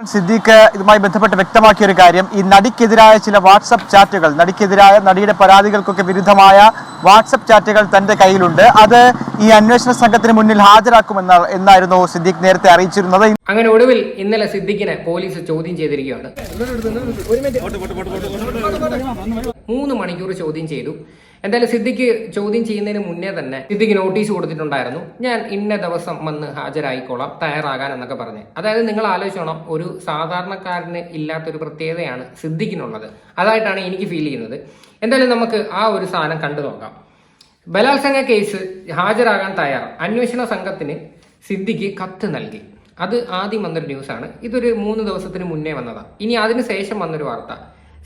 സിദ്ദീഖ് ഇതുമായി ബന്ധപ്പെട്ട് വ്യക്തമാക്കിയ ഒരു കാര്യം. ഈ നടിക്കെതിരായ ചില വാട്സപ്പ് ചാറ്റുകൾ നടിക്കെതിരായ നടിയുടെ പരാതികൾക്കൊക്കെ വിരുദ്ധമായ വാട്സപ്പ് ചാറ്റുകൾ തന്റെ കയ്യിലുണ്ട്. അത് ഈ അന്വേഷണ സംഘത്തിന് മുന്നിൽ ഹാജരാക്കുമെന്ന എന്നായിരുന്നു സിദ്ദീഖ് നേരത്തെ അറിയിച്ചിരുന്നത്. അങ്ങനെ ഒടുവിൽ ഇന്നലെ സിദ്ദിഖിനെ പോലീസ് ചോദ്യം ചെയ്തിരിക്കുകയാണ്. മൂന്ന് മണിക്കൂർ ചോദ്യം ചെയ്തു. എന്തായാലും സിദ്ദിഖ് ചോദ്യം ചെയ്യുന്നതിന് മുന്നേ തന്നെ സിദ്ദിഖ് നോട്ടീസ് കൊടുത്തിട്ടുണ്ടായിരുന്നു. ഞാൻ ഇന്ന ദിവസം വന്ന് ഹാജരായിക്കോളാം തയ്യാറാകാൻ എന്നൊക്കെ പറഞ്ഞ്. അതായത് നിങ്ങൾ ആലോചിച്ചോണം ഒരു സാധാരണക്കാരന് ഇല്ലാത്തൊരു പ്രത്യേകതയാണ് സിദ്ദിഖിനുള്ളത്. അതായിട്ടാണ് എനിക്ക് ഫീൽ ചെയ്യുന്നത്. എന്തായാലും നമുക്ക് ആ ഒരു സാധനം കണ്ടു നോക്കാം. ബലാത്സംഗ കേസ് ഹാജരാകാൻ തയ്യാർ അന്വേഷണ സംഘത്തിന് സിദ്ധിക്ക് കത്ത് നൽകി. അത് ആദ്യം വന്നൊരു ന്യൂസാണ്. ഇതൊരു മൂന്ന് ദിവസത്തിന് മുന്നേ വന്നതാണ് ഇനി അതിന് ശേഷം വന്നൊരു വാർത്ത.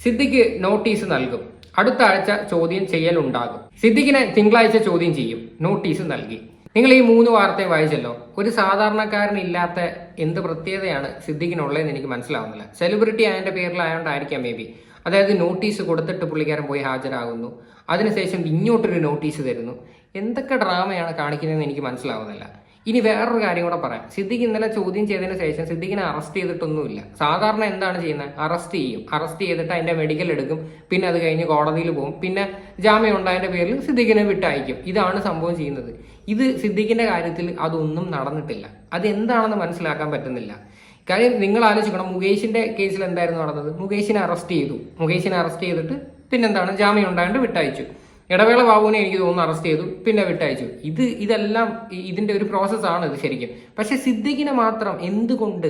സിദ്ദിഖ് നോട്ടീസ് നൽകും. അടുത്ത ആഴ്ച ചോദ്യം ചെയ്യലുണ്ടാകും. സിദ്ദിഖിനെ തിങ്കളാഴ്ച ചോദ്യം ചെയ്യും. നോട്ടീസ് നൽകി. നിങ്ങൾ ഈ മൂന്ന് വാർത്തയും വായിച്ചല്ലോ? ഒരു സാധാരണക്കാരനില്ലാത്ത എന്ത് പ്രത്യേകതയാണ് സിദ്ദിഖിനുള്ളതെന്ന് എനിക്ക് മനസ്സിലാവുന്നില്ല. സെലിബ്രിറ്റി ആയതിന്റെ പേരിലായതുകൊണ്ടായിരിക്കാം മേ ബി. അതായത് നോട്ടീസ് കൊടുത്തിട്ട് പുള്ളിക്കാരൻ പോയി ഹാജരാകുന്നു. അതിനുശേഷം ഇങ്ങോട്ടൊരു നോട്ടീസ് തരുന്നു. എന്തൊക്കെ ഡ്രാമയാണ് കാണിക്കുന്നതെന്ന് എനിക്ക് മനസ്സിലാവുന്നില്ല. ഇനി വേറൊരു കാര്യം കൂടെ പറയാം. സിദ്ദിഖ് ഇന്നലെ ചോദ്യം ചെയ്തതിന് ശേഷം സിദ്ദിഖിനെ അറസ്റ്റ് ചെയ്തിട്ടൊന്നുമില്ല. സാധാരണ എന്താണ് ചെയ്യുന്നത്? അറസ്റ്റ് ചെയ്യും. അറസ്റ്റ് ചെയ്തിട്ട് അതിന്റെ മെഡിക്കൽ എടുക്കും. പിന്നെ അത് കഴിഞ്ഞ് കോടതിയിൽ പോകും. പിന്നെ ജാമ്യം ഉണ്ടായതിന്റെ പേരിൽ സിദ്ദിഖിനെ വിട്ടയക്കും. ഇതാണ് സംഭവം ചെയ്യുന്നത്. ഇത് സിദ്ദിഖിന്റെ കാര്യത്തിൽ അതൊന്നും നടന്നിട്ടില്ല. അത് എന്താണെന്ന് മനസ്സിലാക്കാൻ പറ്റുന്നില്ല. കാര്യം നിങ്ങൾ ആലോചിക്കണം മുകേഷിന്റെ കേസിൽ എന്തായിരുന്നു നടന്നത്? മുകേഷിനെ അറസ്റ്റ് ചെയ്തു. മുകേഷിനെ അറസ്റ്റ് ചെയ്തിട്ട് പിന്നെന്താണ്? ജാമ്യം ഉണ്ടായിട്ട് വിട്ടയച്ചു. ഇടവേള ബാബുവിനെ എനിക്ക് തോന്നുന്നു അറസ്റ്റ് ചെയ്തു പിന്നെ വിട്ടയച്ചു. ഇത് ഇതെല്ലാം ഇതിന്റെ ഒരു പ്രോസസ്സാണ് ഇത് ശരിക്കും. പക്ഷെ സിദ്ദിഖിനെ മാത്രം എന്തുകൊണ്ട്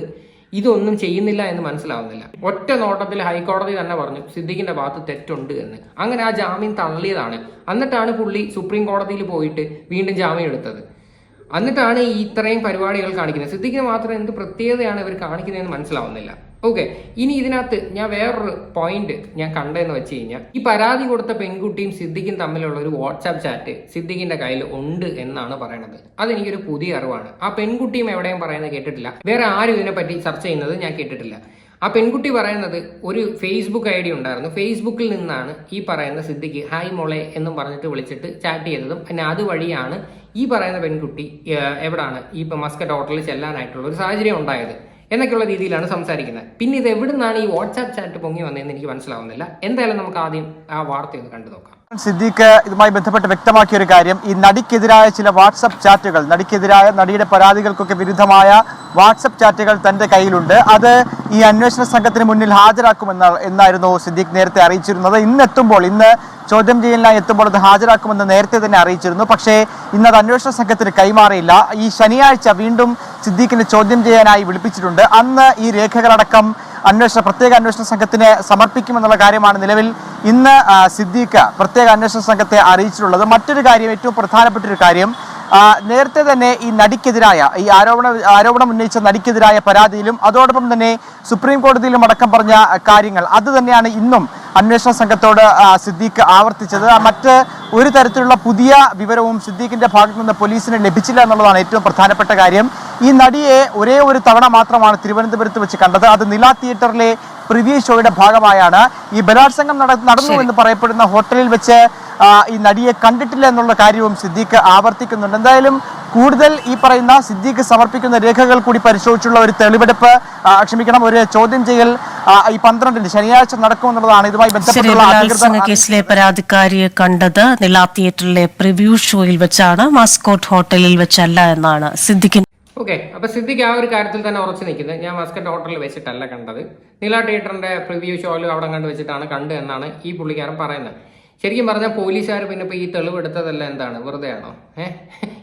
ഇതൊന്നും ചെയ്യുന്നില്ല എന്ന് മനസ്സിലാവുന്നില്ല. ഒറ്റ നോട്ടത്തിൽ ഹൈക്കോടതി തന്നെ പറഞ്ഞു സിദ്ദിഖിന്റെ ഭാഗത്ത് തെറ്റുണ്ട് എന്ന്. അങ്ങനെ ആ ജാമ്യം തള്ളിയതാണ്. എന്നിട്ടാണ് പുള്ളി സുപ്രീം കോടതിയിൽ പോയിട്ട് വീണ്ടും ജാമ്യം എടുത്തത്. എന്നിട്ടാണ് ഈ ഇത്രയും പരിപാടികൾ കാണിക്കുന്നത്. സിദ്ദിഖിന് മാത്രം എന്ത് പ്രത്യേകതയാണ് ഇവർ കാണിക്കുന്നതെന്ന് മനസ്സിലാവുന്നില്ല. ഓക്കെ ഇനി ഇതിനകത്ത് ഞാൻ വേറൊരു പോയിന്റ് ഞാൻ കണ്ടതെന്ന് വെച്ച് കഴിഞ്ഞാൽ ഈ പരാതി കൊടുത്ത പെൺകുട്ടിയും സിദ്ദിഖും തമ്മിലുള്ള ഒരു വാട്സാപ്പ് ചാറ്റ് സിദ്ദിഖിന്റെ കയ്യിൽ ഉണ്ട് എന്നാണ് പറയണത്. അതെനിക്കൊരു പുതിയ അറിവാണ്. ആ പെൺകുട്ടിയും എവിടെയും പറയുന്നത് കേട്ടിട്ടില്ല. വേറെ ആരും ഇതിനെപ്പറ്റി ചർച്ച ചെയ്യുന്നത് ഞാൻ കേട്ടിട്ടില്ല. ആ പെൺകുട്ടി പറയുന്നത് ഒരു ഫേസ്ബുക്ക് ഐ ഡി ഉണ്ടായിരുന്നു. ഫേസ്ബുക്കിൽ നിന്നാണ് ഈ പറയുന്ന സിദ്ദിഖ് ഹായ് മോളെ എന്നും പറഞ്ഞിട്ട് വിളിച്ചിട്ട് ചാറ്റ് ചെയ്തതും. പിന്നെ അതുവഴിയാണ് ഈ പറയുന്ന പെൺകുട്ടി എവിടാണ് ഈ മസ്കറ്റ് ഹോട്ടലിൽ ചെല്ലാനായിട്ടുള്ള ഒരു സാഹചര്യം ഉണ്ടായത് എന്നൊക്കെയുള്ള രീതിയിലാണ് സംസാരിക്കുന്നത്. പിന്നെ ഇത് എവിടുന്നാണ് ഈ വാട്സാപ്പ് ചാറ്റ് പൊങ്ങി വന്നതെന്ന് എനിക്ക് മനസ്സിലാവുന്നില്ല. എന്തായാലും നമുക്ക് ആദ്യം ആ വാർത്ത ഒന്ന് കണ്ടു നോക്കാം. സിദ്ദീഖ് ഇതുമായി ബന്ധപ്പെട്ട് വ്യക്തമാക്കിയ ഒരു കാര്യം ഈ നടിക്കെതിരായ ചില വാട്സപ്പ് ചാറ്റുകൾ നടിക്കെതിരായ നടിയുടെ പരാതികൾക്കൊക്കെ വിരുദ്ധമായ വാട്സപ്പ് ചാറ്റുകൾ തന്റെ കയ്യിലുണ്ട്. അത് ഈ അന്വേഷണ സംഘത്തിന് മുന്നിൽ ഹാജരാക്കുമെന്ന എന്നായിരുന്നു സിദ്ദീഖ് നേരത്തെ അറിയിച്ചിരുന്നത്. ഇന്ന് എത്തുമ്പോൾ ഇന്ന് ചോദ്യം ചെയ്യലിനായി എത്തുമ്പോൾ അത് ഹാജരാക്കുമെന്ന് നേരത്തെ തന്നെ അറിയിച്ചിരുന്നു. പക്ഷേ ഇന്ന് അത് അന്വേഷണ സംഘത്തിന് കൈമാറിയില്ല. ഈ ശനിയാഴ്ച വീണ്ടും സിദ്ദീഖിനെ ചോദ്യം ചെയ്യാനായി വിളിപ്പിച്ചിട്ടുണ്ട്. അന്ന് ഈ രേഖകളടക്കം അന്വേഷണ പ്രത്യേക അന്വേഷണ സംഘത്തിന് സമർപ്പിക്കുമെന്നുള്ള കാര്യമാണ് നിലവിൽ ഇന്ന് സിദ്ദീഖ് പ്രത്യേക അന്വേഷണ സംഘത്തെ അറിയിച്ചിട്ടുള്ളത്. മറ്റൊരു കാര്യം ഏറ്റവും പ്രധാനപ്പെട്ട ഒരു കാര്യം നേരത്തെ തന്നെ ഈ നടിക്കെതിരായ ഈ ആരോപണ ആരോപണം ഉന്നയിച്ച നടിക്കെതിരായ പരാതിയിലും അതോടൊപ്പം തന്നെ സുപ്രീം കോടതിയിലും അടക്കം പറഞ്ഞ കാര്യങ്ങൾ. അത് തന്നെയാണ് ഇന്നും അന്വേഷണ സംഘത്തോട് സിദ്ദീഖ് ആവർത്തിച്ചത്. മറ്റ് ഒരു തരത്തിലുള്ള പുതിയ വിവരവും സിദ്ദീഖിന്റെ ഭാഗത്തു നിന്ന് പോലീസിന് ലഭിച്ചില്ല എന്നുള്ളതാണ് ഏറ്റവും പ്രധാനപ്പെട്ട കാര്യം. ഈ നടിയെ ഒരേ ഒരു തവണ മാത്രമാണ് തിരുവനന്തപുരത്ത് വെച്ച് കണ്ടത്. അത് നില തിയേറ്ററിലെ പ്രിവ്യൂ ഷോയുടെ ഭാഗമായാണ് ഈ ബലാത്സംഗം നട- നടന്നു എന്ന് പറയപ്പെടുന്ന ഹോട്ടലിൽ വെച്ച് ഈ നടിയെ കണ്ടിട്ടില്ല എന്നുള്ള കാര്യവും സിദ്ദീഖ് ആവർത്തിക്കുന്നുണ്ട്. എന്തായാലും കൂടുതൽ ഈ പറയുന്ന സിദ്ദീഖ് സമർപ്പിക്കുന്ന രേഖകൾ കൂടി പരിശോധിച്ചുള്ള ഒരു തെളിവെടുപ്പ് ക്ഷമിക്കണം ഒരു ചോദ്യം ചെയ്യൽ ഈ പന്ത്രണ്ടിന് ശനിയാഴ്ച നടക്കുമെന്നുള്ളതാണ് ഇതുമായി ബന്ധപ്പെട്ടുള്ള കേസിലെ പരാതിക്കാരിയെ കണ്ടത് നില തിയേറ്ററിലെ പ്രിവ്യൂ ഷോയിൽ വെച്ചാണ് മാസ്കോട്ട് ഹോട്ടലിൽ വെച്ചല്ല എന്നാണ് സിദ്ദിഖിൻ ഓക്കെ അപ്പൊ സിദ്ധിക്ക് ആ ഒരു കാര്യത്തിൽ തന്നെ ഉറച്ചു നിൽക്കുന്നത്. ഞാൻ മസ്കറ്റ് ഹോട്ടലിൽ വെച്ചിട്ടല്ല കണ്ടത്. നീല തിയേറ്ററിന്റെ പ്രിവ്യൂ ഷോയിലും അവിടെ കണ്ട് വെച്ചിട്ടാണ് കണ്ടു എന്നാണ് ഈ പുള്ളിക്കാരൻ പറയുന്നത്. ശരിക്കും പറഞ്ഞാൽ പോലീസുകാർ പിന്നെ ഇപ്പോൾ ഈ തെളിവെടുത്തതല്ല എന്താണ്? വെറുതെ ആണോ ഏഹ്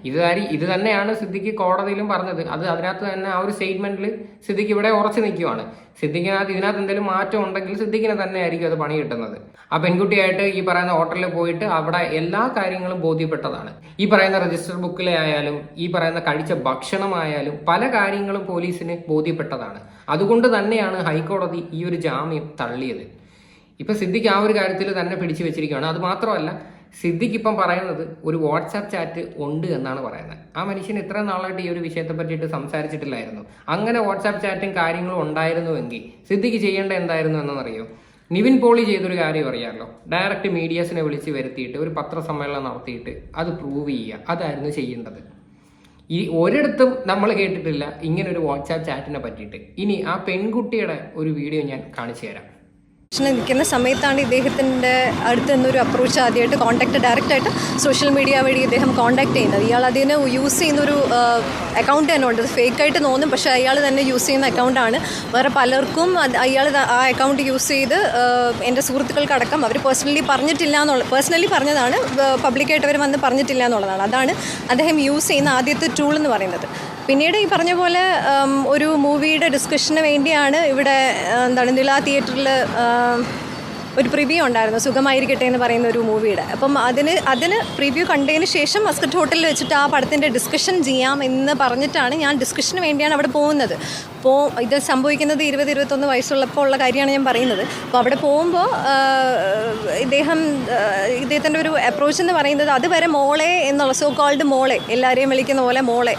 ഇത് കാര്യം ഇത് തന്നെയാണ് സിദ്ദിഖ് കോടതിയിലും പറഞ്ഞത്. അത് അതിനകത്ത് തന്നെ ആ ഒരു സ്റ്റേറ്റ്മെന്റിൽ സിദ്ദിഖ് ഇവിടെ ഉറച്ചു നിൽക്കുവാണ്. സിദ്ദിഖിനകത്ത് ഇതിനകത്ത് എന്തെങ്കിലും മാറ്റം ഉണ്ടെങ്കിൽ സിദ്ദിഖിനെ തന്നെ ആയിരിക്കും അത് പണി കിട്ടുന്നത് ആ പെൺകുട്ടിയായിട്ട് ഈ പറയുന്ന ഹോട്ടലിൽ പോയിട്ട് അവിടെ എല്ലാ കാര്യങ്ങളും ബോധ്യപ്പെട്ടതാണ്. ഈ പറയുന്ന രജിസ്റ്റർ ബുക്കിലെ ആയാലും ഈ പറയുന്ന കഴിച്ച ഭക്ഷണമായാലും പല കാര്യങ്ങളും പോലീസിന് ബോധ്യപ്പെട്ടതാണ്. അതുകൊണ്ട് തന്നെയാണ് ഹൈക്കോടതി ഈ ഒരു ജാമ്യം തള്ളിയത്. ഇപ്പൊ സിദ്ദിഖ് ആ ഒരു കാര്യത്തിൽ തന്നെ പിടിച്ചു വെച്ചിരിക്കുകയാണ്. അത് മാത്രമല്ല സിദ്ദിഖ് ഇപ്പം പറയുന്നത് ഒരു വാട്സാപ്പ് ചാറ്റ് ഉണ്ട് എന്നാണ് പറയുന്നത്. ആ മനുഷ്യൻ ഇത്ര നാളായിട്ട് ഈ ഒരു വിഷയത്തെ പറ്റിയിട്ട് സംസാരിച്ചിട്ടില്ലായിരുന്നു. അങ്ങനെ വാട്സാപ്പ് ചാറ്റും കാര്യങ്ങളും ഉണ്ടായിരുന്നുവെങ്കിൽ സിദ്ദിഖ് ചെയ്യേണ്ട എന്തായിരുന്നു എന്നറിയോ? നിവിൻ പോളി ചെയ്തൊരു കാര്യം അറിയാമല്ലോ. ഡയറക്റ്റ് മീഡിയസിനെ വിളിച്ച് വരുത്തിയിട്ട് ഒരു പത്രസമ്മേളനം നടത്തിയിട്ട് അത് പ്രൂവ് ചെയ്യുക. അതായിരുന്നു ചെയ്യേണ്ടത്. ഈ ഒരിടത്തും നമ്മൾ കേട്ടിട്ടില്ല ഇങ്ങനെ ഒരു വാട്സാപ്പ് ചാറ്റിനെ പറ്റിയിട്ട്. ഇനി ആ പെൺകുട്ടിയുടെ ഒരു വീഡിയോ ഞാൻ കാണിച്ചു തരാം. നിൽക്കുന്ന സമയത്താണ് ഇദ്ദേഹത്തിന്റെ അടുത്ത് നിന്നൊരു അപ്രോച്ച് ആദ്യമായിട്ട് കോൺടാക്ട് ഡയറക്റ്റായിട്ട് സോഷ്യൽ മീഡിയ വഴി ഇദ്ദേഹം കോൺടാക്ട് ചെയ്യുന്നത്. ഇയാൾ അതിന് യൂസ് ചെയ്യുന്നൊരു അക്കൗണ്ട് തന്നെ ഉണ്ട്. ഫേക്കായിട്ട് തോന്നും പക്ഷേ അയാൾ തന്നെ യൂസ് ചെയ്യുന്ന അക്കൗണ്ടാണ് വേറെ പലർക്കും അയാൾ ആ അക്കൗണ്ട് യൂസ് ചെയ്ത് എന്റെ സുഹൃത്തുക്കൾക്കടക്കം അവർ പേഴ്സണലി പറഞ്ഞിട്ടില്ല എന്നുള്ള പേഴ്സണലി പറഞ്ഞതാണ് പബ്ലിക്കായിട്ട് അവർ വന്ന് പറഞ്ഞിട്ടില്ല എന്നുള്ളതാണ്. അതാണ് അദ്ദേഹം യൂസ് ചെയ്യുന്ന ആദ്യത്തെ ടൂൾ എന്ന് പറയുന്നത്. പിന്നീട് ഈ പറഞ്ഞ പോലെ ഒരു മൂവിയുടെ ഡിസ്കഷന് വേണ്ടിയാണ് ഇവിടെ എന്താണ് നില തിയേറ്ററിൽ ഒരു പ്രിവ്യൂ ഉണ്ടായിരുന്നു. സുഖമായിരിക്കട്ടെ എന്ന് പറയുന്ന ഒരു മൂവിയുടെ അപ്പം അതിന് അതിന് പ്രിവ്യൂ കണ്ടതിന് ശേഷം മസ്കറ്റ് ഹോട്ടലിൽ വെച്ചിട്ട് ആ പടത്തിന്റെ ഡിസ്കഷൻ ചെയ്യാം എന്ന് പറഞ്ഞിട്ടാണ് ഞാൻ ഡിസ്കഷന് വേണ്ടിയാണ് അവിടെ പോകുന്നത്. അപ്പോൾ ഇത് സംഭവിക്കുന്നത് ഇരുപത് ഇരുപത്തൊന്ന് വയസ്സുള്ളപ്പോൾ ഉള്ള കാര്യമാണ് ഞാൻ പറയുന്നത്. അപ്പോൾ അവിടെ പോകുമ്പോൾ ഇദ്ദേഹം ഇദ്ദേഹത്തിന്റെ ഒരു അപ്രോച്ച് എന്ന് പറയുന്നത് അതുവരെ മോളെ എന്നുള്ള സോ കോൾഡ് മോളെ എല്ലാവരെയും വിളിക്കുന്ന പോലെ മോളെ.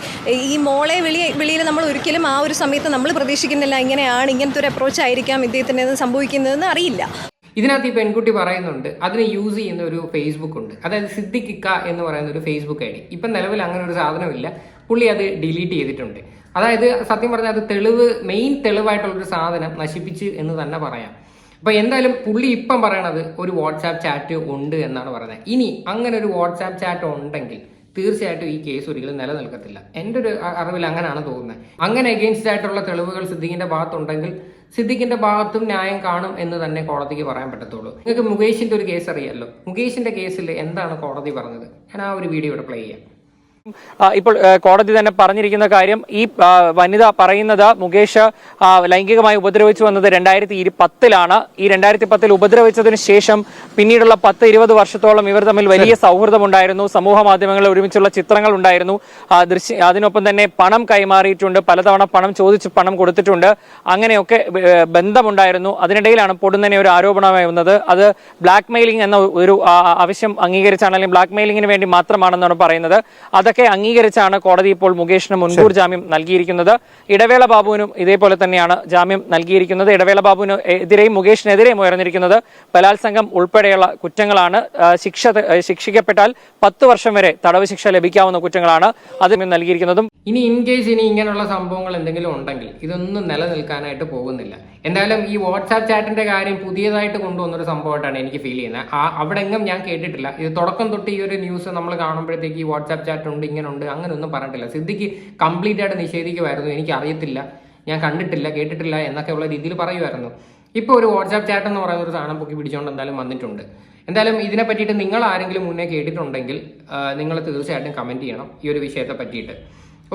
ഈ മോളെ വിളി വിളിയിൽ നമ്മൾ ഒരിക്കലും ആ ഒരു സമയത്ത് നമ്മൾ പ്രതീക്ഷിക്കുന്നില്ല ഇങ്ങനെയാണ് ഇങ്ങനത്തെ ഒരു അപ്രോച്ച് ആയിരിക്കാം ഇദ്ദേഹത്തിന്റെ സംഭവിക്കുന്നതെന്ന് അറിയില്ല. ഇതിനകത്ത് ഈ പെൺകുട്ടി പറയുന്നുണ്ട് അതിന് യൂസ് ചെയ്യുന്ന ഒരു ഫേസ്ബുക്ക് ഉണ്ട്. അതായത് സിദ്ദിഖിക്ക എന്ന് പറയുന്ന ഒരു ഫേസ്ബുക്ക് ഐ ഡി. ഇപ്പം നിലവിൽ അങ്ങനെ ഒരു സാധനമില്ല. പുള്ളി അത് ഡിലീറ്റ് ചെയ്തിട്ടുണ്ട്. അതായത് സത്യം പറഞ്ഞാൽ അത് തെളിവ് മെയിൻ തെളിവായിട്ടുള്ളൊരു സാധനം നശിപ്പിച്ച് എന്ന് തന്നെ പറയാം. അപ്പോൾ എന്തായാലും പുള്ളി ഇപ്പം പറയണത് ഒരു വാട്സാപ്പ് ചാറ്റ് ഉണ്ട് എന്നാണ് പറയുന്നത്. ഇനി അങ്ങനെ ഒരു വാട്സാപ്പ് ചാറ്റ് ഉണ്ടെങ്കിൽ തീർച്ചയായിട്ടും ഈ കേസ് ഒരിക്കലും നിലനിൽക്കത്തില്ല. എന്റെ ഒരു അറിവിൽ അങ്ങനെയാണ് തോന്നുന്നത്. അങ്ങനെ എഗെയിൻസ്റ്റ് ആയിട്ടുള്ള തെളിവുകൾ സിദ്ദിഖിന്റെ ഭാഗത്തുണ്ടെങ്കിൽ സിദ്ദിഖിന്റെ ഭാഗത്തും ന്യായം കാണും എന്ന് തന്നെ കോടതിക്ക് പറയാൻ പറ്റത്തുള്ളൂ. നിങ്ങൾക്ക് മുകേഷിന്റെ ഒരു കേസ് അറിയാമല്ലോ മുകേഷിന്റെ കേസിൽ എന്താണ് കോടതി പറഞ്ഞത്? ഞാൻ ആ ഒരു വീഡിയോ ഇവിടെ പ്ലേ ചെയ്യാം. ഇപ്പോൾ കോടതി തന്നെ പറഞ്ഞിരിക്കുന്ന കാര്യം ഈ വനിത പറയുന്നത് മുകേഷ് ലൈംഗികമായി ഉപദ്രവിച്ചു വന്നത് രണ്ടായിരത്തി പത്തിലാണ് ഈ രണ്ടായിരത്തി പത്തിൽ ഉപദ്രവിച്ചതിന് ശേഷം പിന്നീടുള്ള പത്ത് ഇരുപത് വർഷത്തോളം ഇവർ തമ്മിൽ വലിയ സൗഹൃദമുണ്ടായിരുന്നു. സമൂഹ മാധ്യമങ്ങളിൽ ഒരുമിച്ചുള്ള ചിത്രങ്ങൾ ഉണ്ടായിരുന്നു ദൃശ്യ അതിനൊപ്പം തന്നെ പണം കൈമാറിയിട്ടുണ്ട്. പലതവണ പണം ചോദിച്ച് പണം കൊടുത്തിട്ടുണ്ട്. അങ്ങനെയൊക്കെ ബന്ധമുണ്ടായിരുന്നു. അതിനിടയിലാണ് പൊടുന്നനെ ഒരു ആരോപണമായി വന്നത്. അത് ബ്ലാക്ക് മെയിലിംഗ് എന്ന ഒരു ആവശ്യം അംഗീകരിച്ചാണ് അല്ലെങ്കിൽ ബ്ലാക്ക് മെയിലിംഗിന് വേണ്ടി മാത്രമാണെന്നാണ് പറയുന്നത്. അതൊക്കെ അംഗീകരിച്ചാണ് കോടതി ഇപ്പോൾ മുകേഷിന് മുൻകൂർ ജാമ്യം നൽകിയിരിക്കുന്നത്. ഇടവേള ബാബുവിനും ഇതേപോലെ തന്നെയാണ് ജാമ്യം നൽകിയിരിക്കുന്നത്. ഇടവേള ബാബുവിന് എതിരെയും മുകേഷിനെതിരെയും ഉയർന്നിരിക്കുന്നത് ബലാത്സംഗം ഉൾപ്പെടെയുള്ള കുറ്റങ്ങളാണ്. ശിക്ഷ ശിക്ഷിക്കപ്പെട്ടാൽ പത്ത് വർഷം വരെ തടവ് ശിക്ഷ ലഭിക്കാവുന്ന കുറ്റങ്ങളാണ് അതിന് നൽകിയിരിക്കുന്നതും. ഇനി ഇൻ കേസ് ഇനി ഇങ്ങനെയുള്ള സംഭവങ്ങൾ എന്തെങ്കിലും ഉണ്ടെങ്കിൽ ഇതൊന്നും നിലനിൽക്കാനായിട്ട് പോകുന്നില്ല. എന്തായാലും ഈ വാട്സാപ്പ് ചാറ്റിന്റെ കാര്യം പുതിയതായിട്ട് കൊണ്ടുവന്നൊരു സംഭവമായിട്ടാണ് എനിക്ക് ഫീൽ ചെയ്യുന്നത്. ആ അവിടെങ്ങും ഞാൻ കേട്ടിട്ടില്ല. ഇത് തുടക്കം തൊട്ട് ഈ ഒരു ന്യൂസ് നമ്മൾ കാണുമ്പോഴത്തേക്ക് ഈ വാട്സാപ്പ് ചാറ്റ് ഉണ്ട് ഇങ്ങനെ ഉണ്ട് അങ്ങനെ ഒന്നും പറഞ്ഞിട്ടില്ല. സിദ്ധിക്ക് കംപ്ലീറ്റ് ആയിട്ട് നിഷേധിക്കുമായിരുന്നു എനിക്ക് അറിയത്തില്ല ഞാൻ കണ്ടിട്ടില്ല കേട്ടിട്ടില്ല എന്നൊക്കെ ഉള്ള രീതിയിൽ പറയുമായിരുന്നു ഇപ്പോൾ ഒരു വാട്സാപ്പ് ചാറ്റ് എന്ന് പറയുന്ന ഒരു സാധനം പൊക്കി പിടിച്ചുകൊണ്ട് എന്തായാലും വന്നിട്ടുണ്ട്. എന്തായാലും ഇതിനെ പറ്റിയിട്ട് നിങ്ങൾ ആരെങ്കിലും മുന്നേ കേട്ടിട്ടുണ്ടെങ്കിൽ നിങ്ങൾ തീർച്ചയായിട്ടും കമന്റ് ചെയ്യണം ഈ ഒരു വിഷയത്തെ പറ്റിയിട്ട്.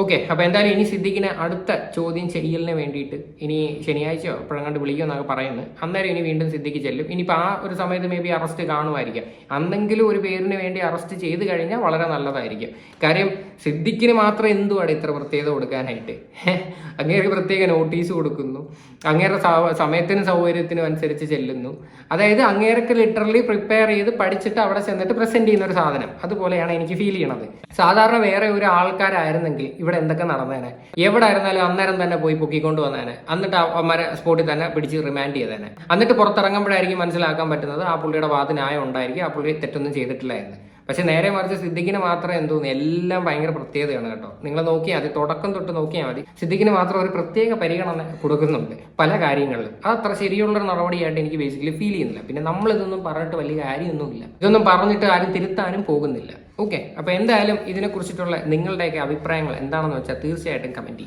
ഓക്കെ അപ്പോൾ എന്തായാലും ഇനി സിദ്ദിഖിനെ അടുത്ത ചോദ്യം ചെയ്യലിന് വേണ്ടിയിട്ട് ഇനി ശനിയാഴ്ചയോ എപ്പോഴങ്ങാണ്ട് വിളിക്കുമെന്നൊക്കെ പറയുന്നത് അന്നേരം ഇനി വീണ്ടും സിദ്ദിഖ് ചെല്ലും. ഇനിയിപ്പോൾ ആ ഒരു സമയത്ത് മേ ബി അറസ്റ്റ് കാണുമായിരിക്കാം. അന്നെങ്കിലും ഒരു പേരിന് വേണ്ടി അറസ്റ്റ് ചെയ്ത് കഴിഞ്ഞാൽ വളരെ നല്ലതായിരിക്കും. കാര്യം സിദ്ദിഖിന് മാത്രം എന്തുവാണ് ഇത്ര പ്രത്യേകത കൊടുക്കാനായിട്ട്? അങ്ങേക്ക് പ്രത്യേക നോട്ടീസ് കൊടുക്കുന്നു. അങ്ങേരുടെ സമയത്തിനും സൗകര്യത്തിനും അനുസരിച്ച് ചെല്ലുന്നു. അതായത് അങ്ങേരൊക്കെ ലിറ്ററലി പ്രിപ്പയർ ചെയ്ത് പഠിച്ചിട്ട് അവിടെ ചെന്നിട്ട് പ്രസന്റ് ചെയ്യുന്ന ഒരു സാധനം. അതുപോലെയാണ് എനിക്ക് ഫീൽ ചെയ്യണത്. സാധാരണ വേറെ ഒരു ആൾക്കാരായിരുന്നെങ്കിൽ ഇവിടെ എന്തൊക്കെ നടന്നേനെ? എവിടെ ആയിരുന്നാലും അന്നേരം തന്നെ പോയി പൊക്കിക്കൊണ്ട് വന്നേനെ. എന്നിട്ട് അവന്മാരെ സ്പോട്ടിൽ തന്നെ പിടിച്ച് റിമാൻഡ് ചെയ്തേനെ. എന്നിട്ട് പുറത്തിറങ്ങുമ്പോഴായിരിക്കും മനസ്സിലാക്കാൻ പറ്റുന്നത് ആ പുള്ളിയുടെ വാദ ന്യായം ഉണ്ടായിരിക്കും. ആ പുള്ളി തെറ്റൊന്നും ചെയ്തിട്ടില്ല എന്ന്. പക്ഷെ നേരെ മറിച്ച് സിദ്ദിഖിന് മാത്രം എന്തോന്നു എല്ലാം ഭയങ്കര പ്രത്യേകതയാണ് കേട്ടോ. നിങ്ങൾ നോക്കിയാൽ മതി. തുടക്കം തൊട്ട് നോക്കിയാൽ മതി. സിദ്ദിഖിന് മാത്രം ഒരു പ്രത്യേക പരിഗണന കൊടുക്കുന്നുണ്ട് പല കാര്യങ്ങളിലും. അത് അത്ര ശരിയുള്ളൊരു നടപടിയായിട്ട് എനിക്ക് ബേസിക്കലി ഫീൽ ചെയ്യുന്നില്ല. പിന്നെ നമ്മളിതൊന്നും പറഞ്ഞിട്ട് വലിയ കാര്യമൊന്നുമില്ല. ഇതൊന്നും പറഞ്ഞിട്ട് ആരും തിരുത്താനും പോകുന്നില്ല. ഓക്കെ അപ്പോൾ എന്തായാലും ഇതിനെ കുറിച്ചിട്ടുള്ള നിങ്ങളുടെയൊക്കെ അഭിപ്രായങ്ങൾ എന്താണെന്ന് വെച്ചാൽ തീർച്ചയായിട്ടും കമന്റ് ചെയ്യും.